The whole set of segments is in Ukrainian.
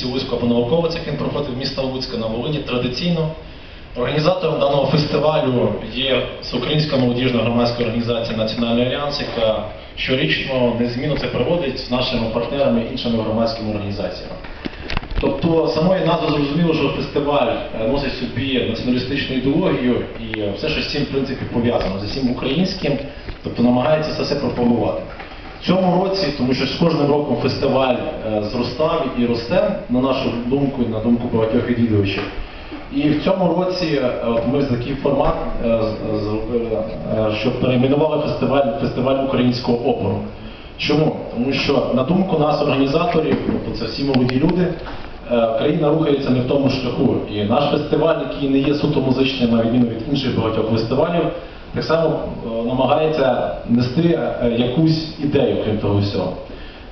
місті Луцьку або науковець, як він проходив міста Луцька на Волині, традиційно організатором даного фестивалю є Всеукраїнська молодіжна громадська організація Національний альянс, яка щорічно незмінно це проводить з нашими партнерами іншими громадськими організаціями. Тобто самої назви зрозуміло, що фестиваль е, носить собі націоналістичну ідеологію і е, все, що з цим в принципі пов'язано з усім українським, тобто намагається це все пропагувати. В цьому році, тому що з кожним роком фестиваль е, зростав і росте, на нашу думку і на думку багатьох відвідувачів. І в цьому році е, от ми такий формат е, зробили, що перейменували фестиваль фестиваль українського опору. Чому? Тому що на думку нас, організаторів, тобто це всі молоді люди, країна рухається не в тому шляху. І наш фестиваль, який не є суто музичним, на відміну від інших багатьох фестивалів, так само е, намагається нести е, якусь ідею, крім того всього.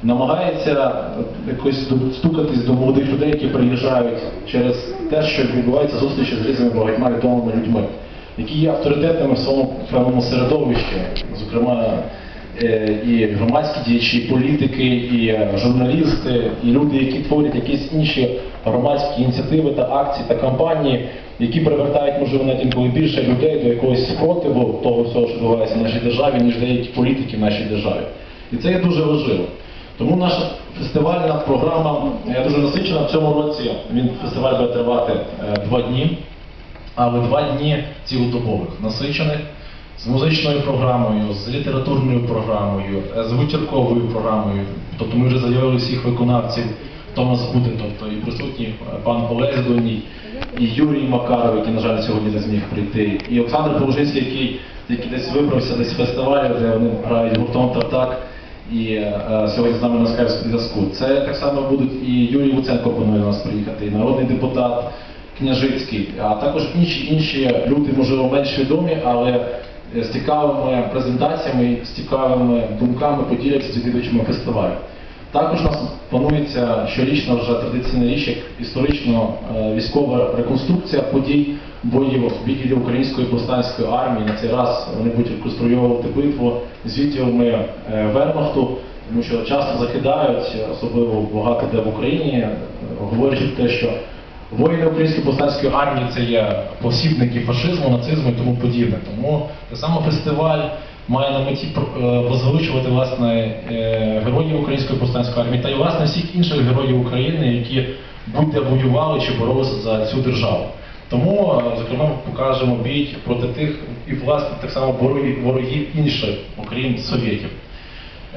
Намагається е, якось стукатись до молодих людей, які приїжджають через те, що відбувається зустрічі з різними багатьма відомими людьми, які є авторитетними в своєму певному середовищі, зокрема і громадські діячі, і політики, і е, журналісти, і люди, які творять якісь інші громадські ініціативи та акції та кампанії, які привертають, можливо, навіть інколи більше людей до якогось спротиву того всього, що відбувається в нашій державі, ніж деякі політики в нашій державі. І це є дуже важливо. Тому наша фестивальна програма е, дуже насичена. В цьому році він фестиваль буде тривати е, два дні, але два дні цілодобових, насичених з музичною програмою, з літературною програмою, е, з витірковою програмою. Тобто ми вже заявили всіх виконавців, у буде, тобто і присутній е, пан Олесь Доній, і Юрій Макаров, який, на жаль, сьогодні не зміг прийти, і Олександр Положинський, який, який десь вибрався десь з фестивалю, де вони грають гуртом Тартак і е, сьогодні з нами на скайп зв'язку. Це так само будуть і Юрій Луценко планує нас приїхати, і народний депутат Княжицький, а також інші інші люди, можливо, менш відомі, але з цікавими презентаціями, з цікавими думками поділяться з відвідувачами фестивалю. Також у нас планується щорічна вже традиційна річ, як історично е, військова реконструкція подій боїв відділів української повстанської армії. На цей раз вони будуть реконструювати битву з відділами е, Вермахту, тому що часто закидають, особливо багато де в Україні, е, говорячи про те, що воїни української повстанської армії це є посібники фашизму, нацизму і тому подібне. Тому так само фестиваль має на меті е, возвеличувати власне е, героїв української повстанської армії та й власне всіх інших героїв України, які будь-де воювали чи боролися за цю державу. Тому, е, зокрема, покажемо бій проти тих і власне так само ворогів інших, окрім совєтів.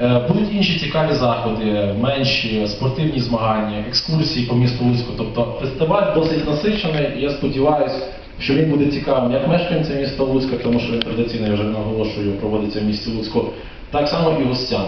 Е, Будуть інші цікаві заходи, менші спортивні змагання, екскурсії по місту Луцьку. Тобто фестиваль досить насичений. і Я сподіваюся, що він буде цікавим як мешканцям міста Луцька, тому що він традиційно я вже наголошую, проводиться в місті Луцьку, так само і гостям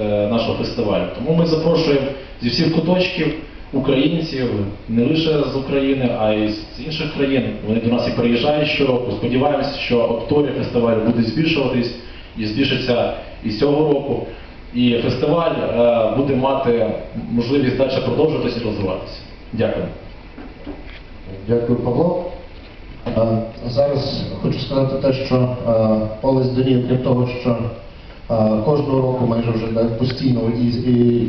е, нашого фестивалю. Тому ми запрошуємо зі всіх куточків українців, не лише з України, а й з інших країн. Вони до нас і приїжджають щороку. Сподіваємося, що аудиторія фестивалю буде збільшуватись і збільшиться і цього року. І фестиваль е, буде мати можливість далі продовжуватися і розвиватися. Дякую. Дякую, Павло. Е, Зараз хочу сказати те, що е, Олесь Донів, крім того, що е, кожного року майже вже постійно і, і,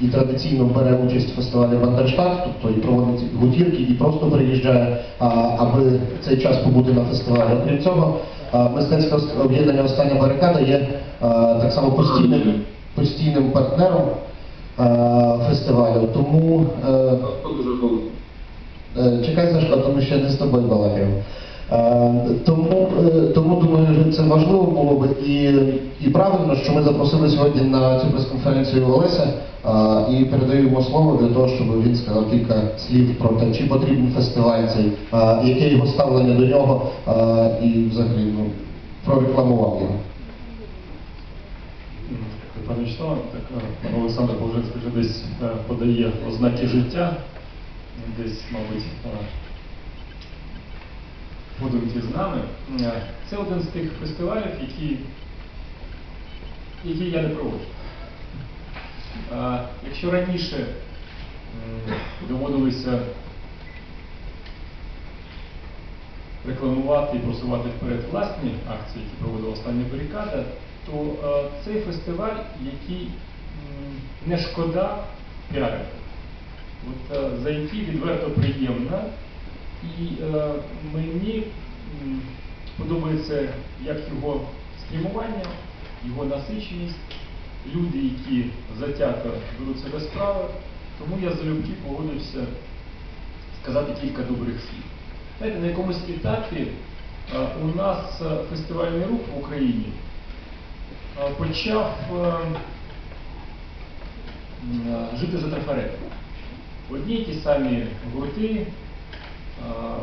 і традиційно бере участь в фестивалі Бандерштат, тобто і проводить гутірки, і просто приїжджає, аби цей час побути на фестивалі. Крім цього, е, мистецьке об'єднання Остання барикада є е, так само постійним, постійним партнером е, фестивалю. Тому е, Е, Чекай, Сашко, тому що я не з тобою балакаю. Е, Тому, е, тому думаю, що це важливо було би і, і правильно, що ми запросили сьогодні на цю прес-конференцію Олеся е, і передаємо слово для того, щоб він сказав кілька слів про те, чи потрібен фестиваль цей, е, яке його ставлення до нього е, і взагалі ну, прорекламував його. Пане Так, е, Олександр Болжинський вже десь е, подає ознаки життя. Десь, мабуть, е, будуть із нами. Е, Це один з тих фестивалів, які, які я не проводжу. Е, Якщо раніше доводилося рекламувати і просувати вперед власні акції, які проводила остання барикада, то е, цей фестиваль, який не шкода піарити. от, е, зайти відверто приємно. І е, мені подобається як його спрямування, його насиченість, люди, які затято беруть себе справи. Тому я залюбки погодився сказати кілька добрих слів. Знаєте, на якомусь етапі е, у нас е, фестивальний рух в Україні почав е, м, е, жити за трафаретом. Одні й ті самі гурти, е,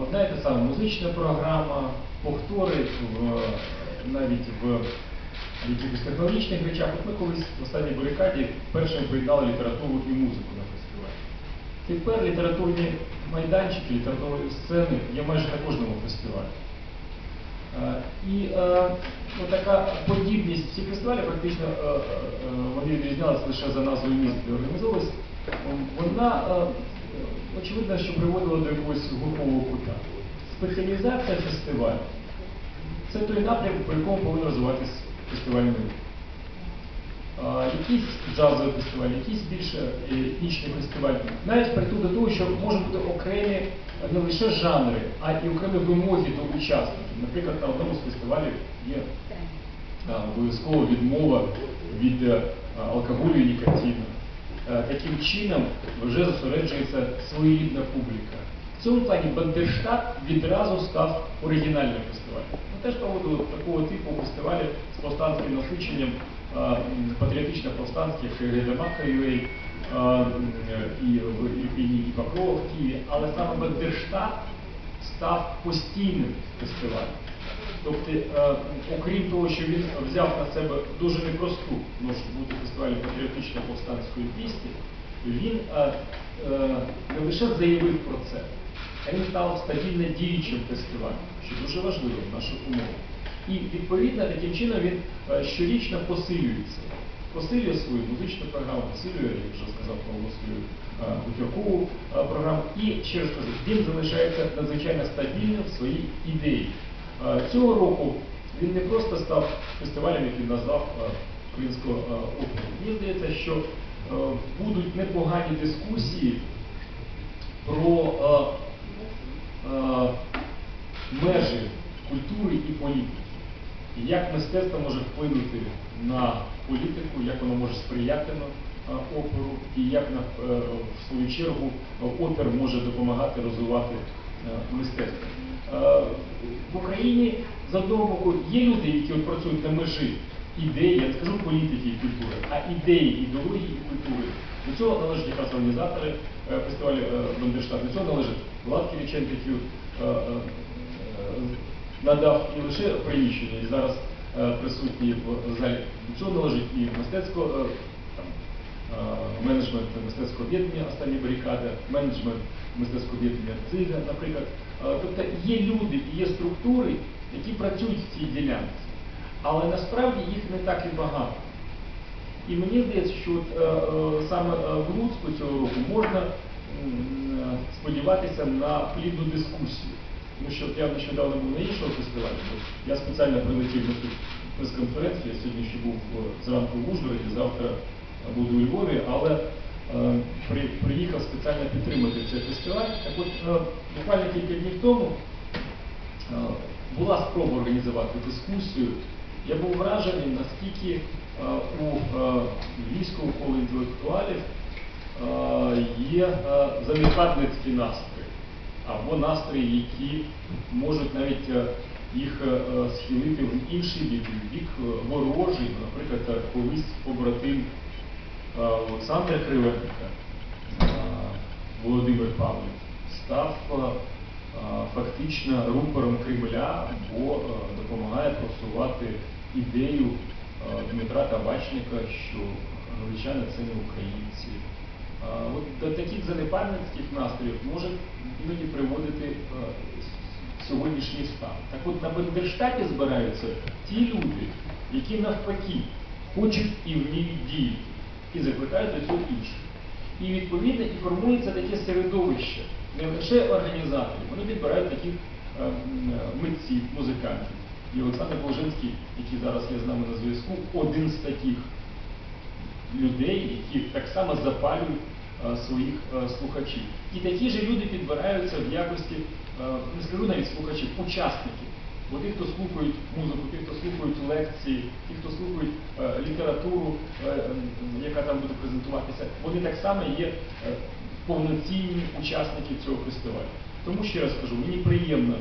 одна і та сама музична програма, повтори в, навіть в якихось технологічних речах. От ми колись в останній барикаді першим приєднали літературу і музику на фестивалі. Тепер літературні майданчики, літературні сцени є майже на кожному фестивалі. Е, І е, ну, така подібність всіх фестивалів, практично е, вони відрізнялися лише за назвою міст, де організовувалися, вона очевидно, що приводила до якогось глухого кута. Спеціалізація фестивалю це той напрям, по якому повинен розвиватися фестивальний. А, якийсь джазовий фестиваль, якийсь більше е, етнічний фестиваль. Навіть прийти до того, що можуть бути окремі не лише жанри, а і окремі вимоги до учасників. Наприклад, на одному з фестивалів є а, обов'язково відмова від е, алкоголю і нікотину. Е, Таким чином вже зосереджується своєрідна публіка. В цьому плані Бандерштат відразу став оригінальним фестивалем. Ми теж проводили такого типу фестивалі з повстанським насиченням Гайдамака UA, е, і в Ірпіні, і в Києві, але саме Бандерштат став постійним фестивалем. Тобто, е, окрім того, що він взяв на себе дуже непросту ношу бути фестивалем патріотично-повстанської пісні, він е, е, не лише заявив про це, а він став стабільно діючим фестивалем, що дуже важливо в наших умовах. І відповідно таким чином він е, щорічно посилюється. Посилює свою музичну програму, посилює, як вже сказав Павло, свою е, гутіркову е, програму. І ще раз кажу, він залишається надзвичайно стабільним в своїй ідеї. Цього року він не просто став фестивалем, який назвав українського оперу. Мені здається, що будуть непогані дискусії про межі культури і політики. І як мистецтво може вплинути на політику, як воно може сприяти на е, оперу, і як е, в свою чергу опер може допомагати розвивати е, мистецтво. В Україні з одного боку є люди, які от працюють на межі ідеї, я скажу політики і культури, а ідеї, ідеології і культури. До цього належать якраз організатори фестивалю Бандерштат, до цього належить Влад Кириченко, який надав не лише приміщення і зараз е, присутній в залі. До належить і мистецько е, там, е, менеджмент мистецького об'єднання останні барикади, менеджмент мистецького об'єднання ЦИГА, наприклад. Тобто є люди і є структури, які працюють в цій ділянці, але насправді їх не так і багато. І мені здається, що от, е, саме в Луцьку цього року можна сподіватися на плідну дискусію. Тому що я нещодавно був на іншому фестивалі. Я спеціально прилетів на цю прес-конференцію. Я сьогодні ще був е, зранку в Ужгороді, завтра буду у Львові, але е, при, приїхав спеціально підтримати цей фестиваль. Так от е, буквально кілька днів тому е, була спроба організувати дискусію. Я був вражений, наскільки е, у е, львівського коло інтелектуалів е, є е, занепадницькі настрої, або настрої, які можуть навіть е, їх е, е, схилити в інший бік, в бік ворожий, наприклад, колись побратим Олександра Кривенка, Володимир Павлів, став фактично рупором Кремля, бо допомагає просувати ідею Дмитра Табачника, що англічани це не українці. До таких занепальницьких настроїв може іноді приводити е, сьогоднішній стан. Так от на Бендерштаті збираються ті люди, які навпаки хочуть і вміють діяти, і закликають до цього інших. І відповідно і формується таке середовище, не лише організаторів, вони підбирають таких е, е, митців, музикантів. І Олександр Должинський, який зараз є з нами на зв'язку, один з таких людей, які так само запалюють своїх е, слухачів. І такі ж люди підбираються в якості, е, не скажу навіть слухачів, учасників. Бо ті, хто слухають музику, ті, хто слухають лекції, ті, хто слухають е, літературу, е, е, яка там буде презентуватися, вони так само є е, повноцінні учасники цього фестивалю. Тому ще раз кажу, мені приємно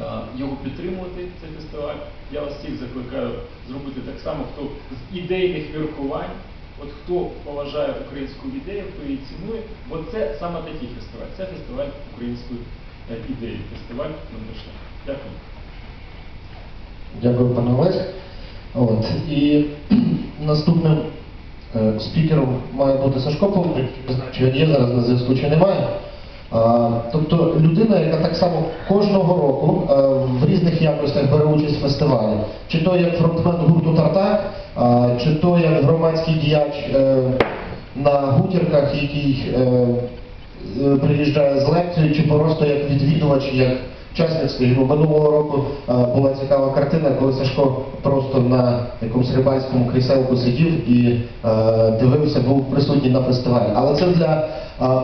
е, його підтримувати, цей фестиваль. Я вас всіх закликаю зробити так само, хто з ідейних міркувань, от хто поважає українську ідею, хто її цінує, бо це саме такий фестиваль. Це фестиваль української е, ідеї, фестиваль Мандельштам. Дякую. Дякую, пане Олесь. От. І наступним е, спікером має бути Сашко знаю, чи він є зараз на зв'язку, чи немає. А, тобто людина, яка так само кожного року е, в різних якостях бере участь в фестивалі. Чи то як фронтмен гурту Тартак, чи то як громадський діяч е, на гутірках, який е, е, приїжджає з лекцією, чи просто як відвідувач, як учасник, скажімо, минулого року е, була цікава картина, коли Сашко просто на якомусь рибальському кріселку сидів і е, дивився, був присутній на фестивалі. Але це для е,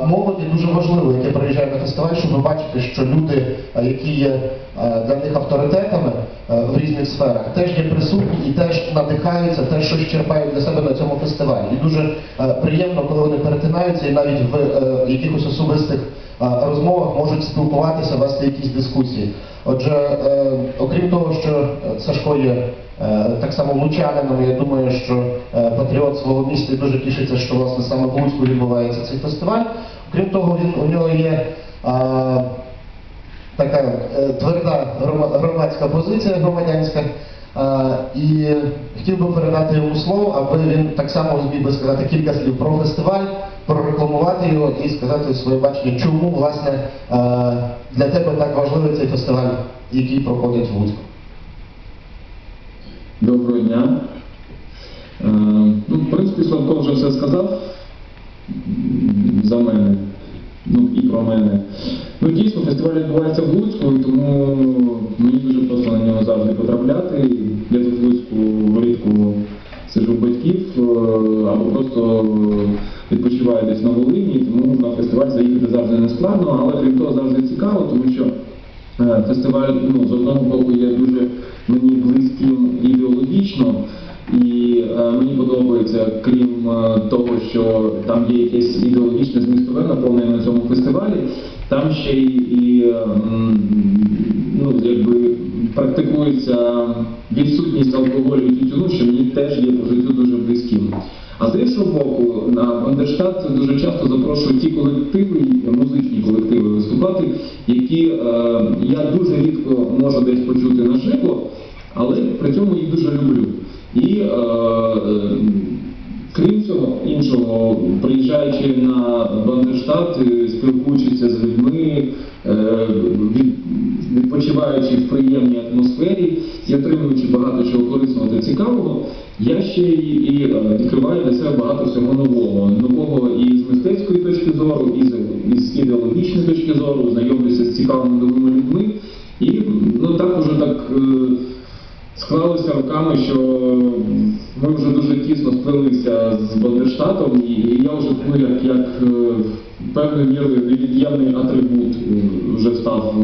молоді дуже важливо, яке приїжджає на фестиваль, щоб ви бачите, що люди, які є для них авторитетами в різних сферах, теж є присутні і теж надихаються, теж щось черпають для себе на цьому фестивалі. І дуже приємно, коли вони перетинаються і навіть в е, якихось особистих розмовах можуть спілкуватися, вести якісь дискусії. Отже, е, окрім того, що Сашко є так само лучанином, я думаю, що е, патріот свого міста дуже тішиться, що власне саме в Луцьку відбувається цей фестиваль. Окрім того, він у нього є. е, така е, тверда громадська позиція громадянська. Е, І хотів би передати йому слово, аби він так само зміг би сказати кілька слів про фестиваль, прорекламувати його і сказати своє бачення, чому власне е, для тебе так важливий цей фестиваль, який проходить в Луцьку. Доброго дня. Е, ну, в принципі, Славко вже все сказав за мене, ну і про мене. Ну, дійсно, фестиваль відбувається в Луцьку, тому мені дуже просто на нього завжди потрапляти. Я тут в Луцьку влітку сиджу в батьків е, або просто відпочиваю десь на Волині, тому на фестиваль заїхати завжди не складно, але крім того завжди цікаво, тому що Е, Фестиваль ну, з одного боку є дуже мені подобається, крім е, того, що там є якесь ідеологічне змістове наповнення на цьому фестивалі, там ще й, і е, ну, якби практикується відсутність алкоголю і тютюну, що мені теж є по життю дуже близьким. А з іншого боку, на Бандерштат дуже часто запрошують ті колективи, музичні колективи виступати, які е, я дуже рідко можу десь почути наживо, але при цьому їх дуже люблю. Е, спілкуючися з людьми, е, відпочиваючи в приємній атмосфері і отримуючи багато чого корисного та цікавого, я ще і, е, відкриваю для себе багато всього нового. Нового і з мистецької точки зору, і з, ідеологічної точки зору, знайомлюся з цікавими новими людьми. І ну так уже так е, склалося руками, що ми вже дуже тісно сплелися з Бандерштатом, і, я вже ну, як, певною мірою невід'ємний атрибут вже став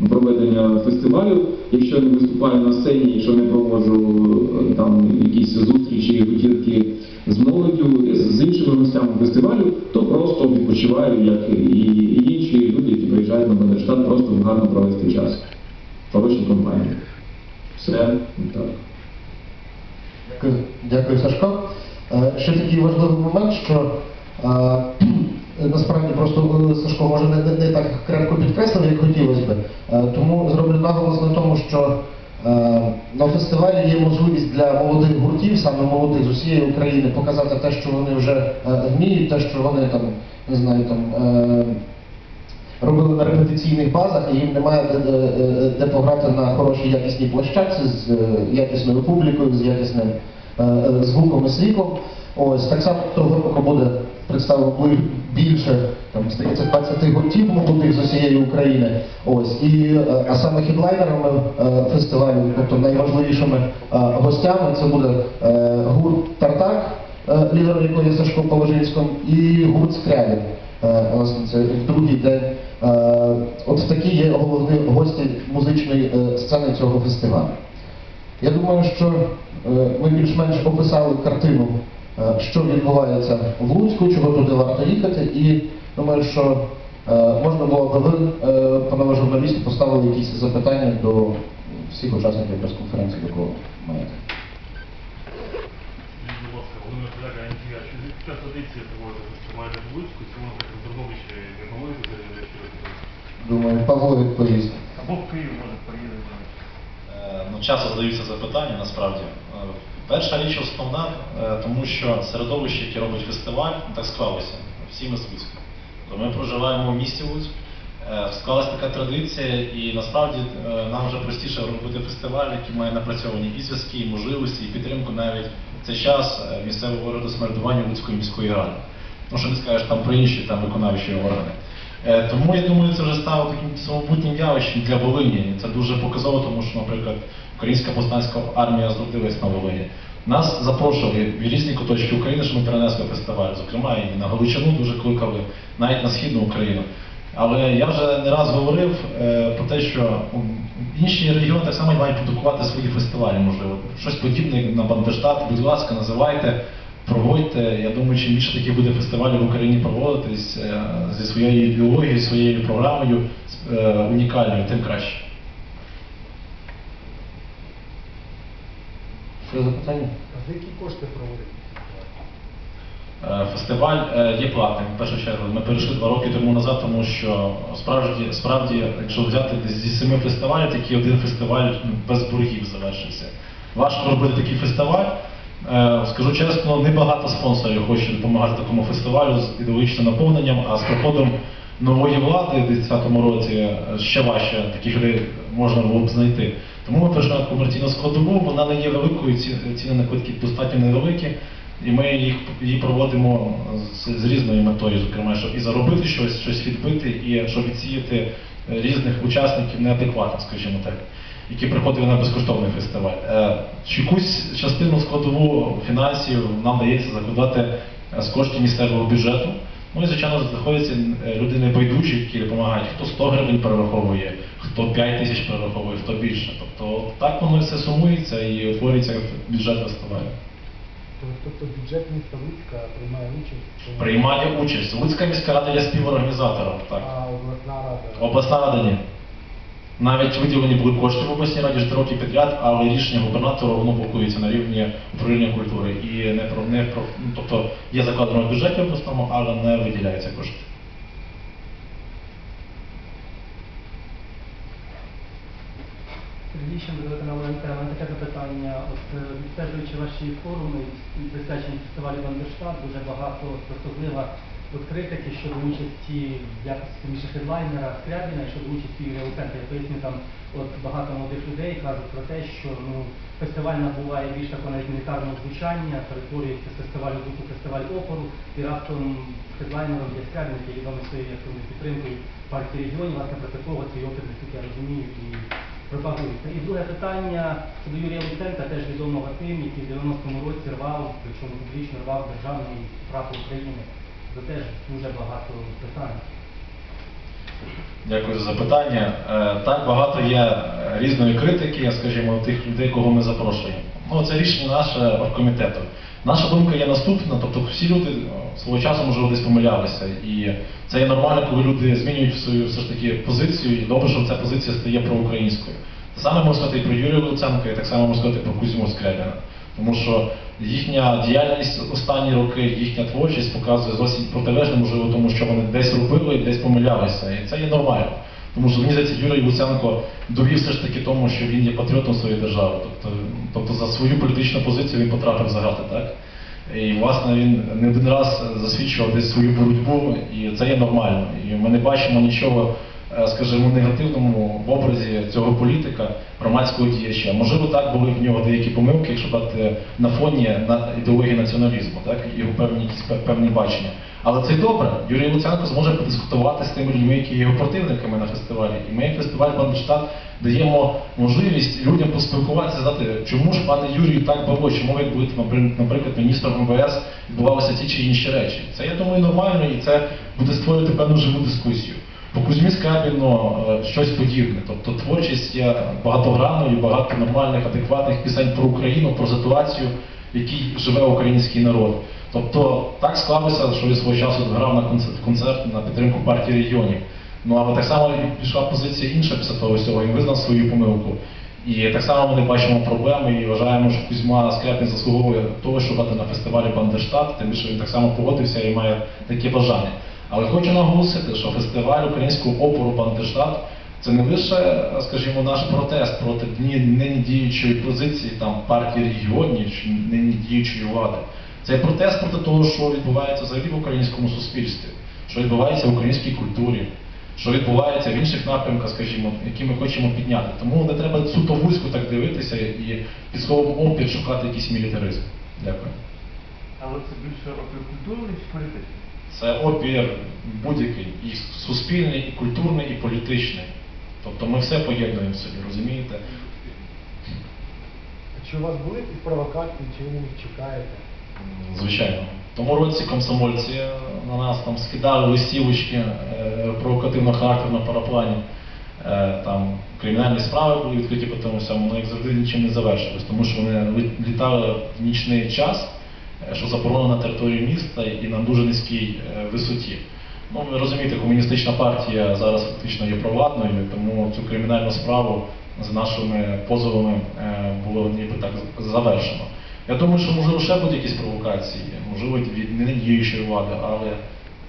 е, проведення фестивалю. Якщо не виступаю на сцені, якщо не проводжу е, там якісь зустрічі, вечірки з молоддю, з іншими гостями фестивалю, то просто відпочиваю, як і, інші люди, які приїжджають на Бандерштат, просто гарно провести час. в Хорошій компанії. Все так. Дякую, дякую Сашко. Е, Ще такий важливий момент, що насправді просто е, Сашко може не, не, не так крепко підкреслив, як хотілося би. Е, Тому зроблю наголос на тому, що е, на фестивалі є можливість для молодих гуртів, саме молодих з усієї України, показати те, що вони вже е, вміють, те, що вони там, не знаю, там. е, робили на репетиційних базах, і їм немає де, де, де- пограти на хорошій якісній площадці з е, якісною публікою, з якісним е, е, звуком і світлом. Ось так само того буде представлено більше, там здається, 20 гуртів молодих з усієї України. Ось і е, а саме хедлайнерами е, фестивалю, тобто найважливішими е, гостями, це буде гурт Тартак лідером якої є Сашко Положинським, і гурт Скрябін. Власне, це другий день. От такі є головні гості музичної сцени цього фестивалю. Я думаю, що ми більш-менш описали картину, що відбувається в Луцьку, чого туди варто їхати, і думаю, що е, можна було би ви, е, панове журналісти, поставили якісь запитання до всіх учасників прес-конференції, до кого маєте. Яка традиція в Луцьку, в Тернопільщі не? Думаю, Павло відповість. Або в Київ, може, поїдемо. Е, Ну, часто задаються запитання насправді. Перша річ основна, е, тому що середовище, яке робить фестиваль, ну, так склалося. Всі ми з Луцька. Ми проживаємо в місті Луцьк. Е, Склалась така традиція, і насправді е, нам вже простіше робити фестиваль, який має напрацьовані і зв'язки, і можливості, і підтримку навіть в цей час місцевого самоврядування Луцької міської ради. Ну, що не скажеш там про інші там виконавчі органи. Е, Тому я думаю, це вже стало таким самобутнім явищем для Волині. Це дуже показово, тому що, наприклад, Українська повстанська армія зродилась на Волині. Нас запрошували в різні куточки України, що ми перенесли фестиваль. Зокрема, і на Галичину дуже кликали, навіть на Східну Україну. Але я вже не раз говорив е, про те, що інші регіони так само мають продукувати свої фестивалі, можливо. Щось подібне на Бандерштат, будь ласка, називайте, проводьте. Я думаю, чим більше таких буде фестивалів в Україні проводитись е, зі своєю ідеологією, своєю програмою е, унікальною, тим краще. Ще запитання? За які кошти проводити? Е, Фестиваль є платним, в першу чергу. Ми перейшли два роки тому назад, тому що справді, справді якщо взяти зі семи фестивалів, такий один фестиваль ну, без боргів завершився. Важко робити такий фестиваль. Е, Скажу чесно, небагато спонсорів хоче допомагати такому фестивалю з ідеологічним наповненням, а з приходом нової влади в 2010 році е, ще важче таких людей можна було б знайти. Тому ми прийшли на комерційну складову, вона не є великою, ціни на квитки достатньо невеликі. І ми їх, її проводимо з, з різною метою, зокрема, щоб і заробити щось, щось відбити, і щоб відсіяти е, різних учасників неадекватних, скажімо так, які приходили на безкоштовний фестиваль. Е, Якусь частину складову фінансів нам дається закладати е, з коштів місцевого бюджету. Ну і, звичайно, знаходяться е, люди небайдужі, які допомагають. Хто 100 гривень перераховує, хто 5 тисяч перераховує, хто більше. Тобто так воно все сумується і утворюється бюджет фестивалю. Тобто бюджет міста Луцька приймає участь, Приймає участь. Луцька міська рада є співорганізатором. Так. а обласна рада. Обласна рада ні. Навіть виділені були кошти в обласній раді ж роки підряд, але рішення губернатора воно блокується на рівні управління культури. І не про не про ну, тобто є закладено в бюджеті обласному, але не виділяються кошти. У мене таке запитання. От е, відстежуючи ваші форуми і присвячені фестивалю Бандерштат, дуже багато розсудлива от критики щодо участі якості між хедлайнера Скрябіна і щодо участі Юрія Луценка. Я поясню, там от багато молодих людей кажуть про те, що ну, фестиваль набуває більш такого навіть мілітарного звучання, перетворюється з фестивалю духу фестиваль опору, і раптом хедлайнером є Скрябін, який відомий своєю активною підтримкою партії регіонів, власне, проти кого цей опір, я розумію, і пропагується. І друге питання щодо Юрія Луценка, теж відомого тим, який в 90-му році рвав, причому публічно рвав державний прапор України. Це теж дуже багато питань. Дякую за запитання. Е, Так багато є різної критики, скажімо, тих людей, кого ми запрошуємо. Ну, це рішення наше оргкомітету. Наша думка є наступна, тобто всі люди свого часу можливо десь помилялися. І це є нормально, коли люди змінюють свою все ж таки позицію, і добре, що ця позиція стає проукраїнською. Те саме можна сказати і про Юрія Луценка, і так само можна сказати про Кузьму Скрябіна. Тому що їхня діяльність останні роки, їхня творчість показує зовсім протилежне, можливо, тому що вони десь робили, і десь помилялися. І це є нормально. Тому що мені здається, Юрій Луценко довів все ж таки тому, що він є патріотом своєї держави. Тобто, тобто за свою політичну позицію він потрапив за грати, так? І власне він не один раз засвідчував десь свою боротьбу, і це є нормально. І ми не бачимо нічого, скажімо, негативному образі цього політика, громадського діяча. Можливо, так були в нього деякі помилки, якщо брати на фоні на ідеології націоналізму, так його певні певні бачення. Але це добре. Юрій Луценко зможе подискутувати з тими людьми, які є його противниками на фестивалі. І ми, фестиваль Бандерштат, даємо можливість людям поспілкуватися, сказати, чому ж пане Юрію так баво, чому як будете, напри- наприклад, міністром МВС відбувалися ті чи інші речі. Це я думаю нормально, і це буде створювати певну живу дискусію. По Кузьмі Скрябіну е, щось подібне. Тобто творчість є багатогранною, багато нормальних, адекватних пісень про Україну, про ситуацію, в якій живе український народ. Тобто так склалося, що я свого часу грав на концерт, на підтримку партії регіонів. Ну але так само пішла позиція інша після того всього, він визнав свою помилку. І так само ми не бачимо проблеми і вважаємо, що Кузьма Скрябін заслуговує того, щоб бути на фестивалі Бандерштат, тим більше він так само погодився і має таке бажання. Але хочу наголосити, що фестиваль українського опору Бандерштат це не лише, скажімо, наш протест проти дні нині діючої позиції там партії регіонів чи нині діючої влади. Це протест проти того, що відбувається взагалі в українському суспільстві, що відбувається в українській культурі, що відбувається в інших напрямках, скажімо, які ми хочемо підняти. Тому не треба суто вузько так дивитися і під словом опір шукати якийсь мілітаризм. Дякую. Але це більше культурний чи політичний? Це опір будь-який, і суспільний, і культурний, і політичний. Тобто ми все поєднуємо в собі, розумієте? Чи у вас були якісь провокації, чи ви чекаєте? Звичайно. В тому році комсомольці на нас там скидали листівочки е, провокативного характеру на параплані. Е, там кримінальні справи були відкриті по тому всьому, але як завжди нічим не завершилось, тому що вони літали в нічний час, що заборонено на території міста і на дуже низькій е, висоті. Ну, ви розумієте, комуністична партія зараз фактично є провладною, тому цю кримінальну справу з нашими позовами е, було ніби так завершено. Я думаю, що можливо ще будуть якісь провокації, можливо, від недіючої влади, але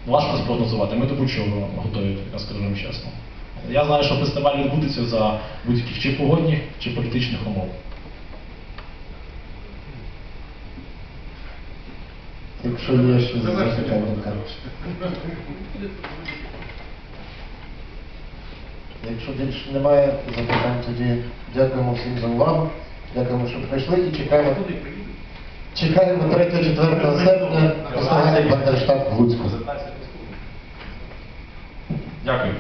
важко спрогнозувати. Ми до будь-чого готові, я скажу вам чесно. Я знаю, що фестиваль відбудеться за будь-яких чи погодних, чи політичних умов. Якщо є ще запитання, так. Якщо більше немає запитань, тоді дякуємо всім за увагу. Дякуємо, що прийшли і чекаємо. Чекаємо 3-4 серпня фестиваль Бандерштат в Луцьку. Дякую.